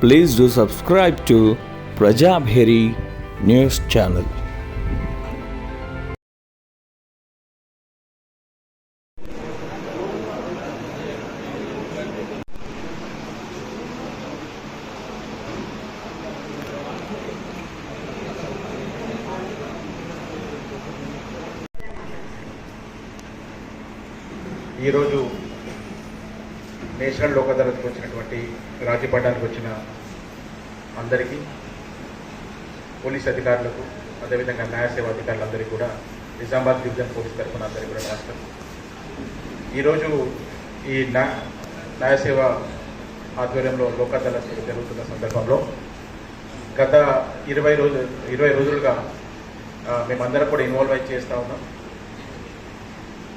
Please do subscribe to Prajabheri News Channel. ఈరోజు national Lok అదాలత్కి వచ్చినటువంటి రాజీపడ్డానికి వచ్చిన అందరికీ పోలీస్ అధికారులకు అదేవిధంగా న్యాయ సేవ అధికారులందరికీ కూడా నిజామాబాద్ డివిజన్ పోలీస్ తరఫున అందరికీ కూడా నమస్కారం. ఈరోజు ఈ న్యా న్యాయ సేవ ఆధ్వర్యంలో లోక్ అదాలత్ జరుగుతున్న సందర్భంలో గత ఇరవై రోజు ఇరవై రోజులుగా మేమందరం కూడా ఇన్వాల్వ్ అయి చేస్తూ ఉన్నాం.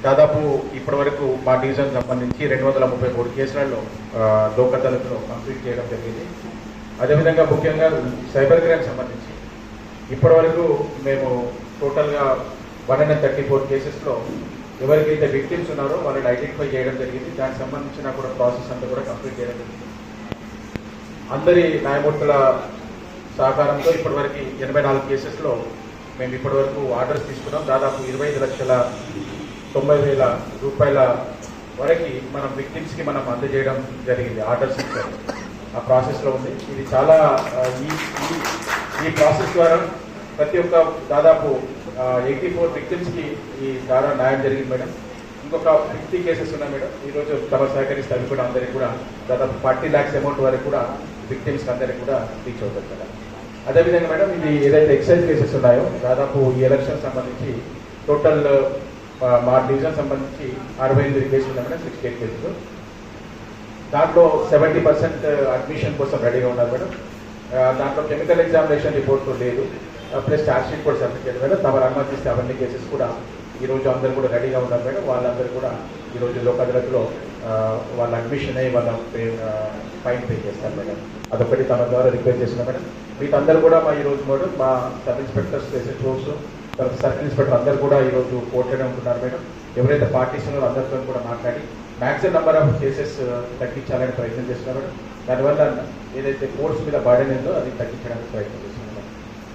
దాదాపు ఇప్పటివరకు మా డివిజన్ సంబంధించి రెండు వందల ముప్పై మూడు కేసులలో లోక్ అదాలత్లో కంప్లీట్ చేయడం జరిగింది. అదేవిధంగా ముఖ్యంగా సైబర్ క్రైమ్ సంబంధించి ఇప్పటివరకు మేము టోటల్గా వన్ హండ్రెడ్ థర్టీ ఫోర్ కేసెస్లో ఎవరికైతే విక్టిమ్స్ ఉన్నారో వాళ్ళని ఐడెంటిఫై చేయడం జరిగింది. దానికి సంబంధించిన కూడా ప్రాసెస్ అంతా కూడా కంప్లీట్ చేయడం జరిగింది. అందరి న్యాయమూర్తుల సహకారంతో ఇప్పటివరకు ఎనభై నాలుగు కేసెస్లో మేము ఇప్పటివరకు ఆర్డర్స్ తీసుకున్నాం. దాదాపు ఇరవై ఐదు లక్షల తొంభై వేల రూపాయల వరకు మనం విక్టిమ్స్కి మనం అందజేయడం జరిగింది ఆర్డర్స్ ఇచ్చారు. ఆ ప్రాసెస్లో ఉంది. ఇది చాలా ఈ ఈ- ఈ ప్రాసెస్ ద్వారా ప్రతి ఒక్క దాదాపు ఎయిటీ ఫోర్ విక్టిమ్స్కి ఈ ద్వారా న్యాయం జరిగింది మేడం. ఇంకొక ఫిఫ్టీ కేసెస్ ఉన్నాయి మేడం. ఈరోజు తమ సహకరిస్తే అవి కూడా అందరికీ కూడా దాదాపు ఫార్టీ ల్యాక్స్ అమౌంట్ వరకు కూడా విక్టిమ్స్కి అందరికీ కూడా రీచ్ అవుతుంది మేడం. అదేవిధంగా మేడం ఇది ఏదైతే ఎక్సైజ్ కేసెస్ ఉన్నాయో దాదాపు ఈ ఎలక్షన్ సంబంధించి టోటల్ మా డివిజన్ సంబంధించి అరవై ఎనిమిది కేసులు ఉన్నాయి మేడం సిక్స్టీ ఎయిట్ కేసులు. దాంట్లో సెవెంటీ పర్సెంట్ అడ్మిషన్ కోసం రెడీగా ఉన్నారు మేడం. దాంట్లో కెమికల్ ఎగ్జామినేషన్ రిపోర్ట్ లేదు. ప్లస్ ఛార్జ్ షీట్ కూడా సబ్మిట్ చేయడం మేడం. తమరు అనుమతిస్తే అవన్నీ కేసెస్ కూడా ఈ రోజు అందరూ కూడా రెడీగా ఉన్నారు మేడం. వాళ్ళందరూ కూడా ఈ రోజు లోక్ అదాలత్లో వాళ్ళ అడ్మిషన్ అయ్యి వాళ్ళ ఫైన్ పే చేస్తారు మేడం. అదొకటి తమ ద్వారా రిక్వెస్ట్ చేసిన మేడం. వీటందరూ కూడా మా ఈరోజు మేడం మా సబ్ ఇన్స్పెక్టర్స్ ఎస్హెచ్ఓస్ తర్వాత సర్కిల్ ఇన్స్పెక్టర్ అందరూ కూడా ఈ రోజు కోర్టులోనే ఉంటున్నారు మేడం. ఎవరైతే పార్టీస్ ఉన్నారో అందరితో కూడా మాట్లాడి మ్యాక్సిమం నెంబర్ ఆఫ్ కేసెస్ తగ్గించాలని ప్రయత్నం చేస్తున్నారు మేడం. దానివల్ల ఏదైతే కోర్ట్స్ మీద బాడీ ఉందో అది తగ్గించడానికి ప్రయత్నం చేస్తున్నాం మేడం.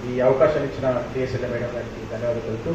ఈ అవకాశం ఇచ్చిన డిఎస్ఎల్ మేడం గారికి ధన్యవాదాలు తెలుపుతూ